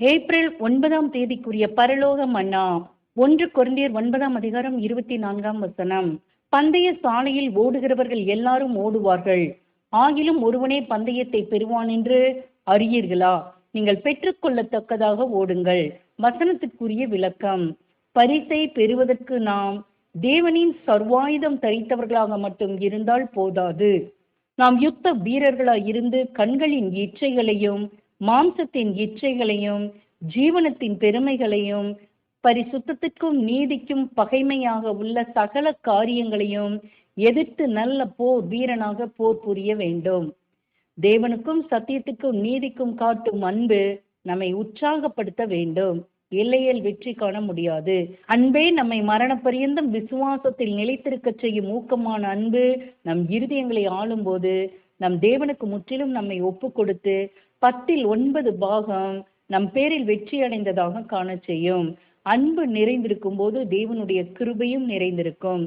April ஒன்பதாம் தேதிக்குரிய பரலோக மன்னா ஒன்று கொரிந்தியர் ஒன்பதாம் அதிகாரம் இருபத்தி நான்காம் வசனம். பந்தய சாலையில் ஓடுகிறவர்கள் எல்லாரும் ஓடுவார்கள். ஆகிலும் ஒருவனே பந்தயத்தை பெறுவான் என்று அறியீர்களா? நீங்கள் பெற்றுக்கொள்ளத்தக்கதாக ஓடுங்கள். வசனத்திற்குரிய விளக்கம். பரிசை பெறுவதற்கு நாம் தேவனின் சர்வாயுதம் தரித்தவர்களாக மட்டும் இருந்தால் போதாது. நாம் யுத்த வீரர்களாய் இருந்து கண்களின் இச்சைகளையும் மாம்சத்தின் இச்சைகளையும் ஜீவனத்தின் பெருமைகளையும் பரிசுத்தத்திற்கும் நீதிக்கும் பகைமையாக உள்ள சகல காரியங்களையும் எதிர்த்து நல்ல போர் வீரனாக போர் புரிய வேண்டும். தேவனுக்கும் சத்தியத்துக்கும் நீதிக்கும் காட்டும் அன்பு நம்மை உற்சாகப்படுத்த வேண்டும். இல்லையில் வெற்றி காண முடியாது. அன்பே நம்மை மரண பரியந்தம் விசுவாசத்தில் நிலைத்திருக்க செய்யும் ஊக்கமான அன்பு நம் இருதயங்களை ஆளும்போது நம் தேவனுக்கு முற்றிலும் நம்மை ஒப்பு கொடுத்து பத்தில் ஒன்பது பாகம் நம் பேரில் வெற்றி அடைந்ததாக காண செய்யும். அன்பு நிறைந்திருக்கும் போது தேவனுடைய கிருபையும் நிறைந்திருக்கும்.